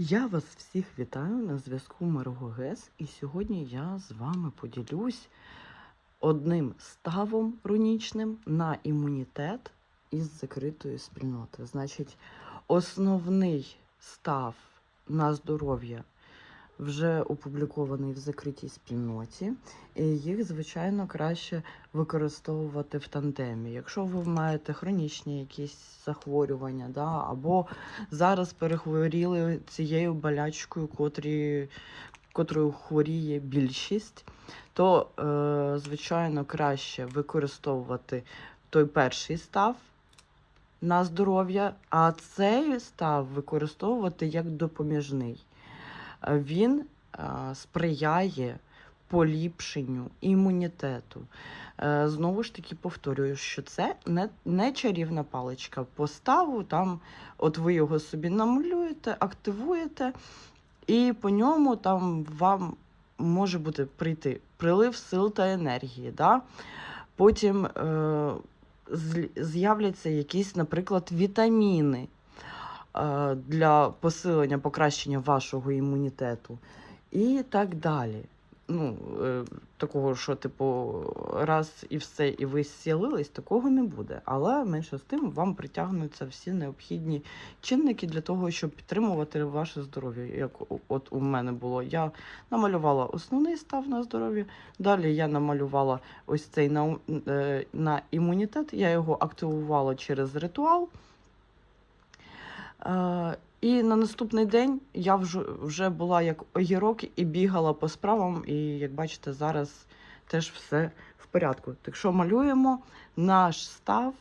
Я вас всіх вітаю на зв'язку Марго Гес, і сьогодні я з вами поділюсь одним ставом рунічним на імунітет із закритої спільноти. Значить, основний став на здоров'я вже опублікований в закритій спільноті, і їх, звичайно, краще використовувати в тандемі. Якщо ви маєте хронічні якісь захворювання, да, або зараз перехворіли цією болячкою, котрі, котрою хворіє більшість, то, е, звичайно, краще використовувати той перший став на здоров'я, а цей став використовувати як допоміжний. Він сприяє поліпшенню імунітету. Е, Знову ж таки повторюю, що це не, не чарівна паличка. Поставу там, от ви його собі намалюєте, активуєте, і по ньому там вам може бути прийти прилив сил та енергії. Да? Потім е, з'являться якісь, наприклад, вітаміни для посилення, покращення вашого імунітету і так далі. Ну, е, такого, що, типу, раз і все, і ви зцілились, такого не буде. Але менше з тим вам притягнуться всі необхідні чинники для того, щоб підтримувати ваше здоров'я. Як от у мене було, я намалювала основний став на здоров'я. Далі я намалювала ось цей на, е, на імунітет. Я його активувала через ритуал. Е, і на наступний день я вже, була як огірок і бігала по справам. І як бачите, зараз теж все в порядку. Так що малюємо наш став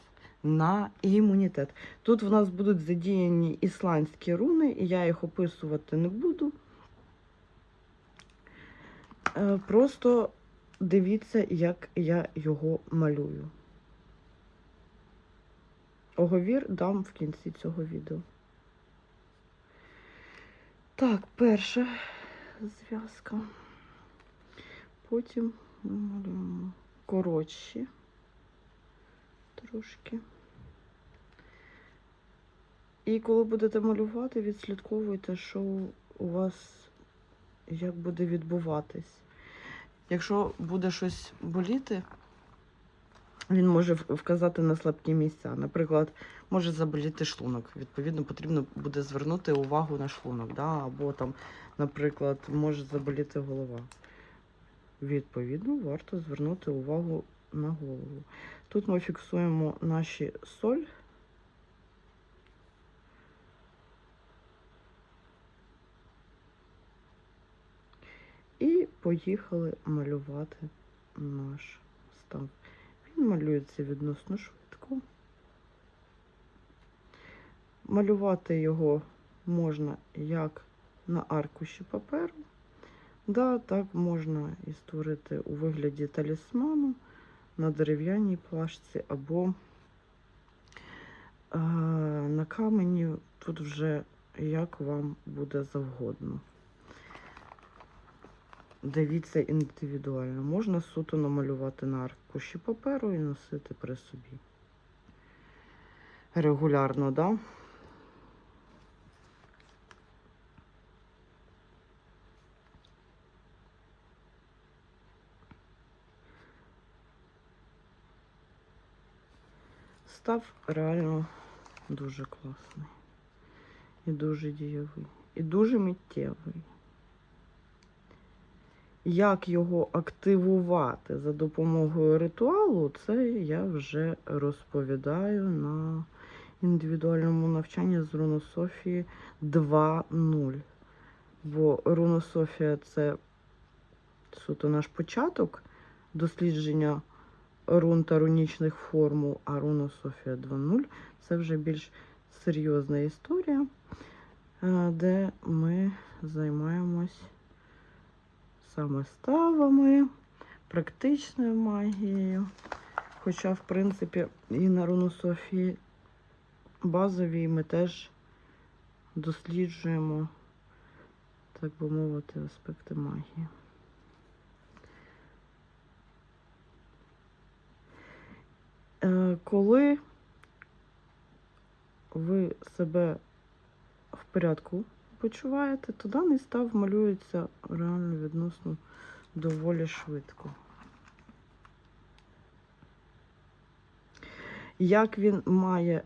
на імунітет. Тут в нас будуть задіяні ісландські руни, і я їх описувати не буду. Е, Просто дивіться, як я його малюю. Оговір дам в кінці цього відео. Так, перша зв'язка. Потім малюємо коротші трошки. І коли будете малювати, відслідковуйте, що у вас як буде відбуватись. Якщо буде щось боліти, він може вказати на слабкі місця. Наприклад, може заболіти шлунок. Відповідно, потрібно буде звернути увагу на шлунок. Да? Або там, наприклад, може заболіти голова. Відповідно, варто звернути увагу на голову. Тут ми фіксуємо наші соль. І поїхали малювати наш став. Малюється відносно швидко. Малювати його можна як на аркуші паперу, да, так можна і створити у вигляді талісману на дерев'яній плашці або е, на камені, тут вже як вам буде завгодно. Дивіться індивідуально. Можна суто намалювати на аркуші паперу і носити при собі. Регулярно, да? Став реально дуже класний. І дуже дієвий. І дуже миттєвий. Як його активувати за допомогою ритуалу, це я вже розповідаю на індивідуальному навчанні з рунософії 2.0. Бо рунософія це суто наш початок дослідження рун та рунічних формул, а рунософія 2.0 це вже більш серйозна історія, е, де ми займаємось саме ставами, практичною магією. Хоча, в принципі, і на рунософії базовій ми теж досліджуємо, так би мовити, аспекти магії. Е, Коли ви себе в порядку почуваєте, то даний став малюється реально відносно доволі швидко. Як він має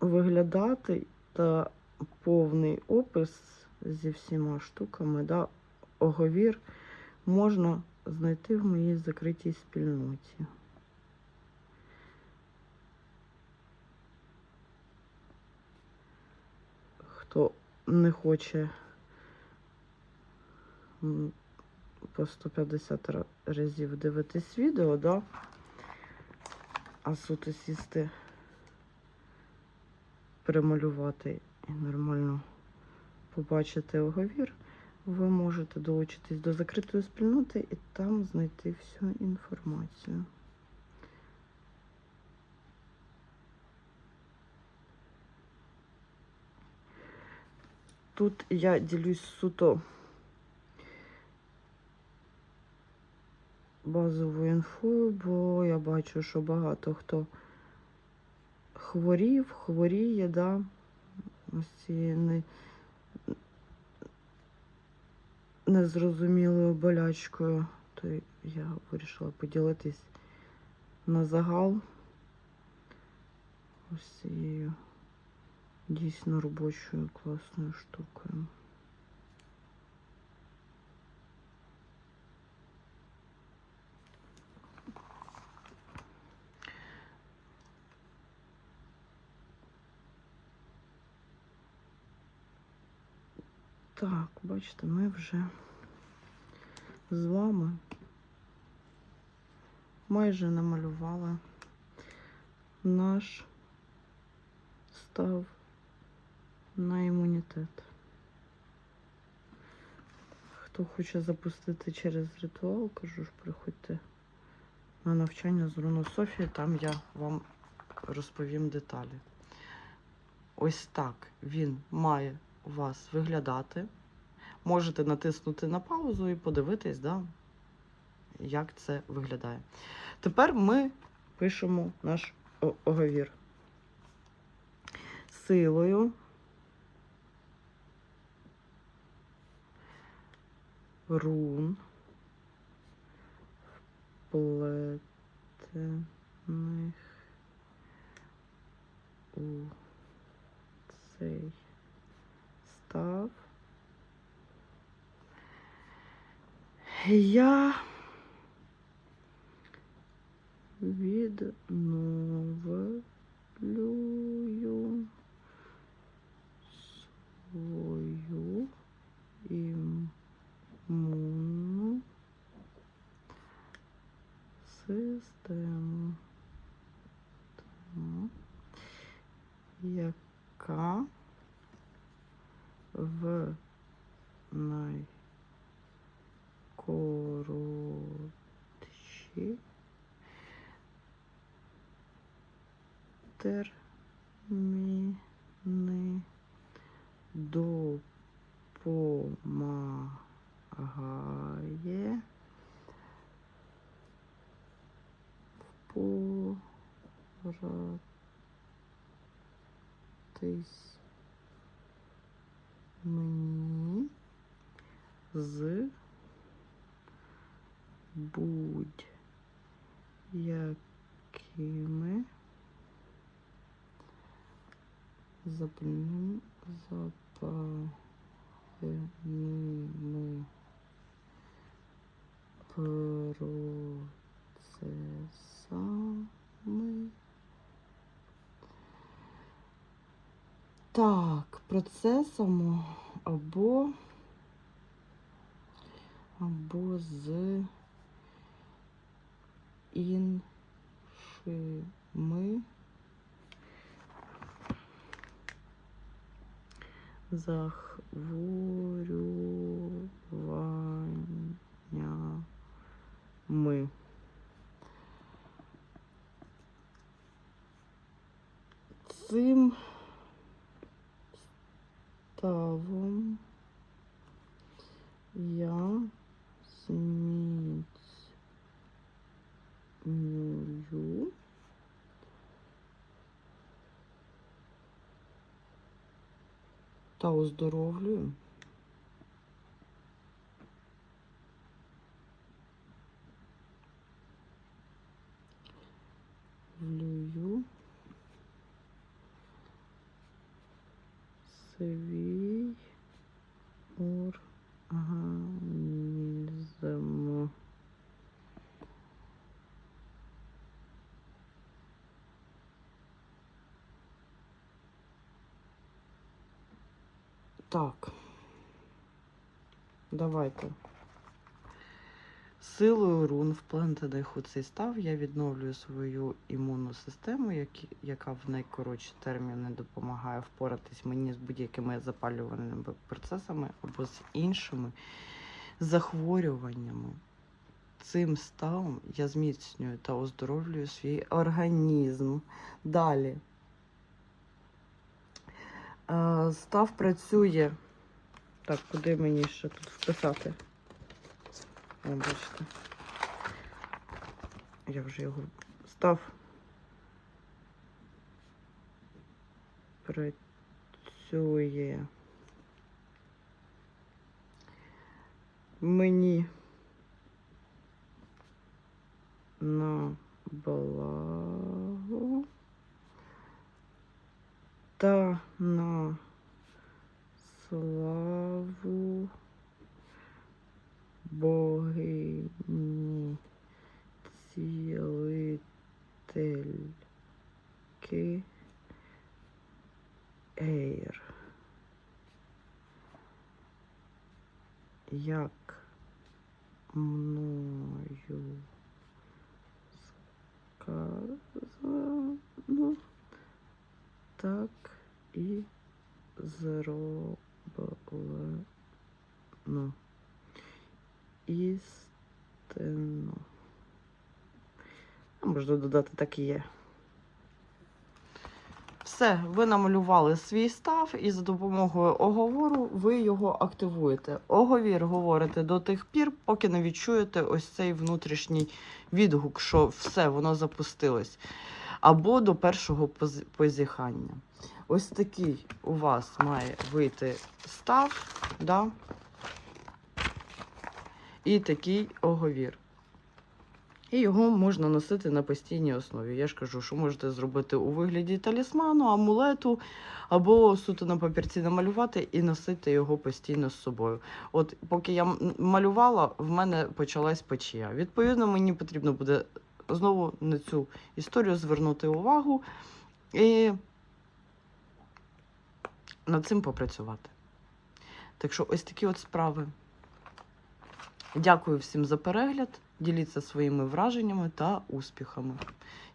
виглядати та повний опис зі всіма штуками, да, оговір можна знайти в моїй закритій спільноті. Хто не хоче по 150 разів дивитись відео, да? а суто сісти, перемалювати і нормально побачити оговір, ви можете долучитись до закритої спільноти і там знайти всю інформацію. Тут я ділюсь суто базовою інфою, бо я бачу, що багато хто хворів, хворіє, да, ось цією не, незрозумілою болячкою, то я вирішила поділитись на загал. Ось цією дійсно робочою класною штукою. Так, бачите, ми вже з вами майже намалювали наш став на імунітет. Хто хоче запустити через ритуал, кажу ж, приходьте на навчання з Руно Софії, там я вам розповім деталі. Ось так він має у вас виглядати. Можете натиснути на паузу і подивитись, да, як це виглядає. Тепер ми пишемо наш оговір. Силою рун вплетених у цей став. Я відновлюю свою імунну систему, Так. яка в найкоротші терміни допомагає впоратись мені з будь-якими запальними запальними процесами. Так, процесами або або з іншими захворюваннями. Цим ставом я зміцнюю та оздоровлюю. Влюю свій Так. Давайте. Силою рун, вплентаних у цей став, я відновлюю свою імунну систему, які- яка в найкоротші терміни допомагає впоратись мені з будь-якими запалювальними процесами або з іншими захворюваннями. Цим ставом я зміцнюю та оздоровлюю свій організм. Далі. Став працює. Так, куди мені ще тут вписати? О, бачите. Я вже його став. Працює. Мені на благо та на славу богині цілительки Ейр. Як мною сказано, так і зроблено. Істинно. Можна додати так і є. Все, ви намалювали свій став, і за допомогою оговору ви його активуєте. Оговір говорите до тих пір, поки не відчуєте ось цей внутрішній відгук, що все, воно запустилось. Або до першого позіхання. Ось такий у вас має вийти став, да? і такий оговір. І його можна носити на постійній основі. Я ж кажу, що можете зробити у вигляді талісману, амулету, або суто на папірці намалювати і носити його постійно з собою. От поки я малювала, в мене почалась печія. Відповідно, мені потрібно буде знову на цю історію звернути увагу і над цим попрацювати. Так що ось такі от справи. Дякую всім за перегляд. Діліться своїми враженнями та успіхами.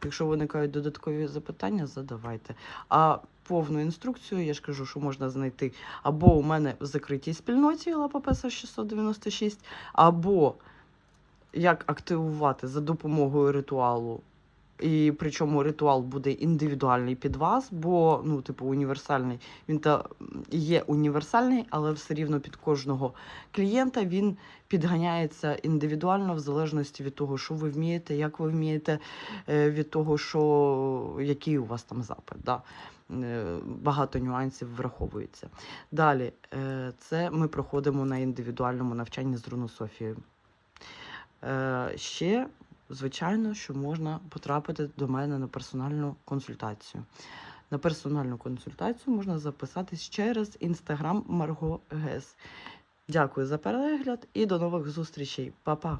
Якщо виникають додаткові запитання, задавайте. А повну інструкцію я ж кажу, що можна знайти або у мене в закритій спільноті ЛАППС 696, або як активувати за допомогою ритуалу. І причому ритуал буде індивідуальний під вас, бо ну, типу, універсальний. Він та є універсальний, але все рівно під кожного клієнта він підганяється індивідуально в залежності від того, що ви вмієте, як ви вмієте, е, від того, що який у вас там запит. Да? Е, Багато нюансів враховується. Далі, е, це ми проходимо на індивідуальному навчанні з рунософією. Е, Ще, звичайно, що можна потрапити до мене на персональну консультацію. На персональну консультацію можна записатись через інстаграм Марго Гес. Дякую за перегляд і до нових зустрічей. Па-па!